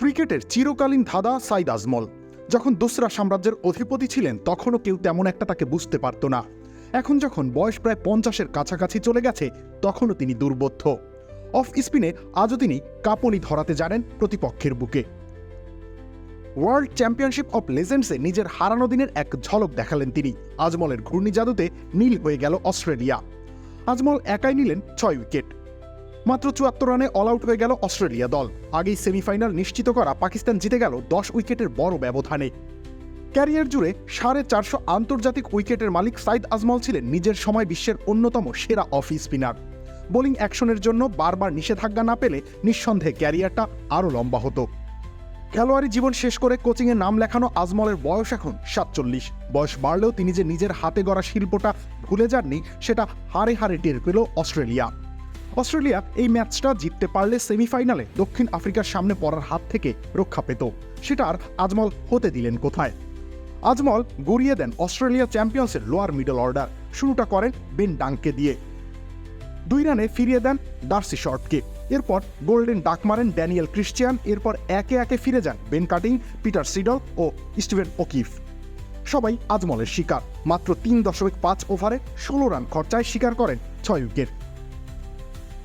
ক্রিকেটের চিরকালীন ধাঁধা সাইদ আজমল। যখন দোসরা সাম্রাজ্যের অধিপতি ছিলেন, তখনও কেউ তেমন একটা তাকে বুঝতে পারত না। এখন যখন বয়স প্রায় পঞ্চাশের কাছাকাছি চলে গেছে, তখনও তিনি দুর্বোধ্য। অফ স্পিনে আজও তিনি কাঁপনি ধরাতে জানেন প্রতিপক্ষের বুকে। ওয়ার্ল্ড চ্যাম্পিয়নশিপ অফ লেজেন্ডসে নিজের হারানো দিনের এক ঝলক দেখালেন তিনি। আজমলের ঘূর্ণি জাদুতে নীল হয়ে গেল অস্ট্রেলিয়া। আজমল একাই নিলেন ছয় উইকেট। মাত্র চুয়াত্তর রানে অল আউট হয়ে গেল অস্ট্রেলিয়া দল। আগেই সেমিফাইনাল নিশ্চিত করা পাকিস্তান জিতে গেল দশ উইকেটের বড় ব্যবধানে। ক্যারিয়ার জুড়ে সাড়ে চারশো আন্তর্জাতিক উইকেটের মালিক সাইদ আজমল ছিলেন নিজের সময় বিশ্বের অন্যতম সেরা অফ স্পিনার বোলিং অ্যাকশনের জন্য বারবার নিষেধাজ্ঞা না পেলে নিঃসন্দেহে ক্যারিয়ারটা আরও লম্বা হতো। খেলোয়াড়ি জীবন শেষ করে কোচিংয়ে নাম লেখানো আজমলের বয়স এখন সাতচল্লিশ। বয়স বাড়লেও তিনি যে নিজের হাতে গড়া শিল্পটা ভুলে যাননি, সেটা হারে হারে টের পেল অস্ট্রেলিয়া। অস্ট্রেলিয়া এই ম্যাচটা জিততে পারলে সেমিফাইনালে দক্ষিণ আফ্রিকার সামনে পড়ার হাত থেকে রক্ষা পেত। সেটা আর আজমল হতে দিলেন কোথায়? আজমল গড়িয়ে দেন অস্ট্রেলিয়া চ্যাম্পিয়ন্সের লোয়ার মিডল অর্ডার। শুরুটা করেন বেন ডাঙ্কে দিয়ে। দুই রানে ফিরিয়ে দেন ডার্সি শর্টকে এরপর গোল্ডেন ডাক মারেন ড্যানিয়েল ক্রিশ্চিয়ান। এরপর একে একে ফিরে যান বেন কাটিং, পিটার সিডল ও স্টিভেন ওকিফ। সবাই আজমলের শিকার। মাত্র তিন দশমিক পাঁচ ওভারে ষোলো রান খরচায় শিকার করেন ছয় উইকেট।